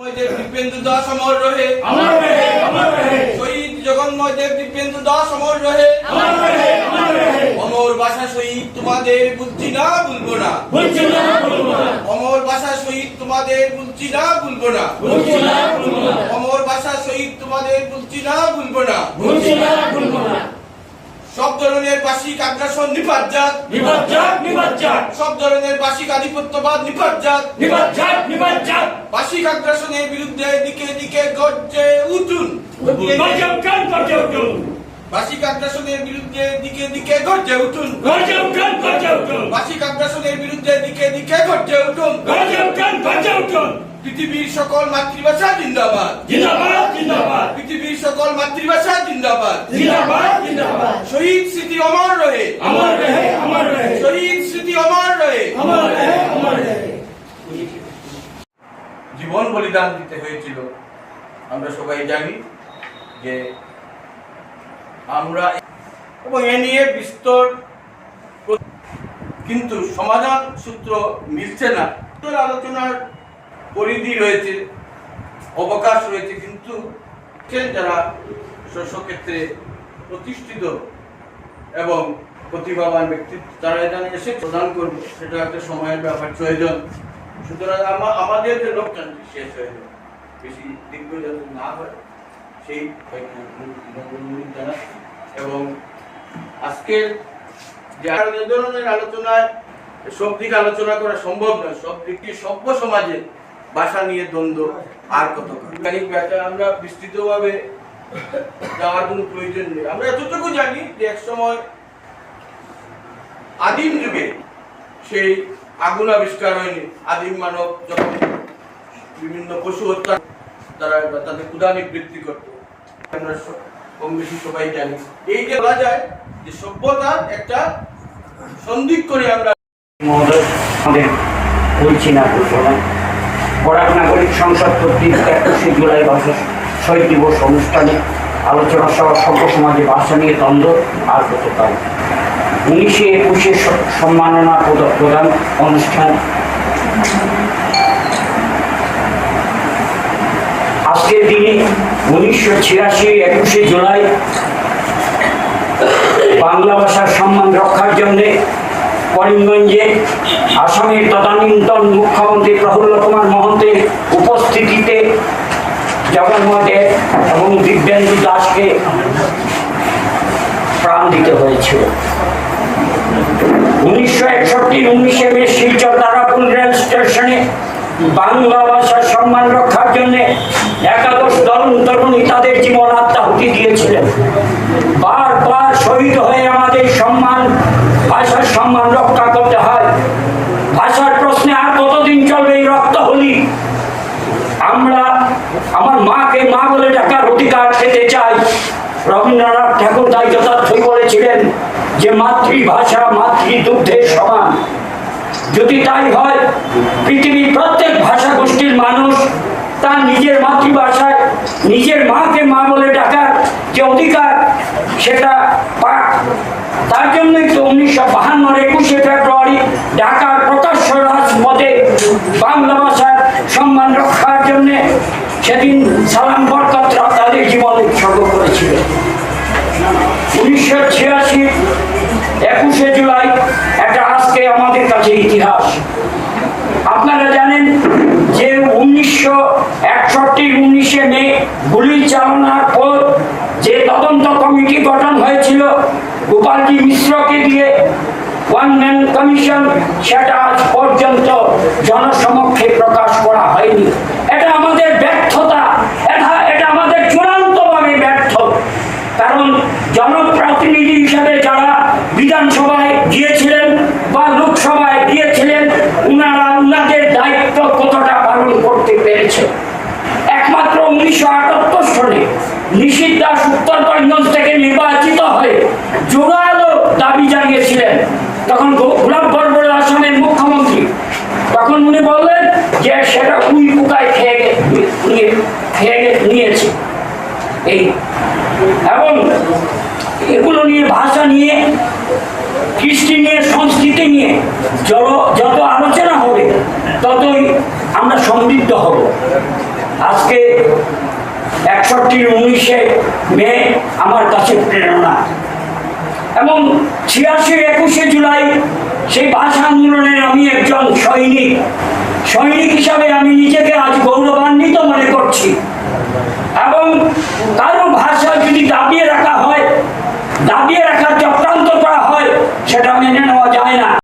দেব দীপেন্দু দাস অমর রহে। আমার রহে। আমার রহে শহীদ জগন্ময় দীপেন্দু দাস অমর রহে। আমার রহে আমার রহে। অমর ভাষা শহীদ তোমাদের বলছি না বলব না। না অমর ভাষা শহীদ তোমাদের বলছি না বলব না। না অমর ভাষা শহীদ তোমাদের বলছি না বলব না। না ধরনের বার্ষিক আগ্রাসন নিপাতজাত। সব ধরনের বার্ষিক আধিপত্যবাদ নিপাতজাত। বার্ষিক আগ্রাসনের বিরুদ্ধে দিকে দিকে গর্জে উঠুন। বার্ষিক আগ্রাসনের বিরুদ্ধে দিকে দিকে গর্জে উঠুন। গর্জে উঠুন গর্জে উঠুন। বার্ষিক আগ্রাসনের বিরুদ্ধে দিকে দিকে গর্জে উঠুন। গর্জে উঠুন গর্জে উঠুন। পৃথিবীর সকল মাতৃভাষা জিন্দাবাদ। জিন্দাবাদ জিন্দাবাদ। পৃথিবীর সকল মাতৃভাষা জিন্দাবাদ জিন্দাবাদ। রহে আমার রহে। শহীদ স্মৃতি অমর রহে আমার রহে আমার রহে। জীবন বলিদান দিতে হয়েছিল। আমরা সবাই জানি যে আমরা এবং এ নিয়ে বিস্তর কিন্তু সমাধান সূত্র মিলছে না। আলোচনার পরিধি রয়েছে অবকাশ রয়েছে কিন্তু যারা শস্যক্ষেত্রে প্রতিষ্ঠিত এবং প্রতিভাবান ব্যক্তিত্ব তারা এখানে এসে প্রদান করবে। সেটা একটা সময়ের ব্যাপার, প্রয়োজন। সুতরাং আমা- আমাদের যে লোকতান্ত্রিক শেষ হয়ে যাবে বেশি দীর্ঘ যাতে না হয়, সেই জানাচ্ছি এবং আজকের যে ধরনের আলোচনায়, সব দিক আলোচনা করা সম্ভব নয়, সব দিকটি সভ্য সমাজে ভাষা নিয়ে দ্বন্দ্ব আর কত বৈজ্ঞানিক ব্যাখ্যা আমরা বিস্তৃতভাবে যাওয়ার কোনো প্রয়োজন নেই। আমরা এতটুকু জানি যে এক সময় আদিম যুগে সেই আগুন আবিষ্কার হয়নি। আদিম মানব যখন বিভিন্ন পশু হত্যা তারা তাদের ক্ষুধা নিবৃত্তি করত। আমরা কম বেশি সবাই জানি। এই যে বলা যায় যে সভ্যতার একটা সন্দিক করে আমরা নাগরিক অনুষ্ঠানে আলোচনা সহ সভ্য সমাজে ভাষা নিয়ে দ্বন্দ্ব আর গতকাল উনিশে একুশে সম্মাননা প্রদান অনুষ্ঠান। আজকের দিনে উনিশশো ছিয়াশি একুশে জুলাই বাংলা ভাষার সম্মান রক্ষার জন্যে করিমগঞ্জে আসামের তদানীন্তন মুখ্যমন্ত্রী প্রফুল্ল কুমার মহন্তের উপস্থিতিতে জগন্ময় দেব এবং দিব্যেন্দু দাসকে প্রাণ দিতে হয়েছিল। উনিশশো একষট্টি, উনিশে মে শিলচর তারাপুর রেল স্টেশনে বাংলা ভাষার সম্মান রক্ষার জন্য একাদশ তরুণ তরুণী তাদের জীবন আত্মাহুতি দিয়েছিলেন বারবার শহীদ হয়ে আমাদের সম্মান, ভাষার সম্মান রক্ষা করতে হয়। ভাষার প্রশ্নে আর কতদিন চলবে এই রক্ত হলি? আমরা আমার মাকে মা বলে ডাকার অধিকার পেতে চাই। রবীন্দ্রনাথ ঠাকুর তাই যথার্থই বলেছিলেন যে মাতৃভাষা মাতৃদুগ্ধের সমান। যদি তাই হয়, পৃথিবীর প্রত্যেক ভাষা গোষ্ঠীর মানুষ তার নিজের মাতৃভাষায় নিজের মাকে মা বলে ডাকার যে অধিকার, সেটা পাক। তার জন্যই তো উনিশশো বাহান্নর একুশে ফেব্রুয়ারি ঢাকার প্রকাশ্য রাজপথে বাংলা ভাষার সম্মান রক্ষার জন্যে সেদিন সালাম বরকতরা তাদের জীবন উৎসর্গ করেছিলেন উনিশশো ছিয়াশি, একুশে জুলাই এটা আজকে আমাদের কাছে ইতিহাস। আপনারা জানেন যে উনিশশো একষট্টি, উনিশে মে গুলি চালনার পর যে তদন্ত কমিটি গঠন হয়েছিল, গোপালজি মিশ্রকে দিয়ে ওয়ান ম্যান কমিশন, সেটা আজ পর্যন্ত জনসমক্ষে প্রকাশ করা হয়নি। সংস্কৃতি নিয়ে যত আলোচনা হবে, ততই আমরা সমৃদ্ধ হব। আজকে একষট্টির উনিশে মে আমার কাছে প্রেরণা। এবং ছিয়াশির একুশে জুলাই সেই ভাষা আন্দোলনের আমি একজন সৈনিক। সৈনিক হিসাবে আমি নিজেকে আজ গৌরবান্বিত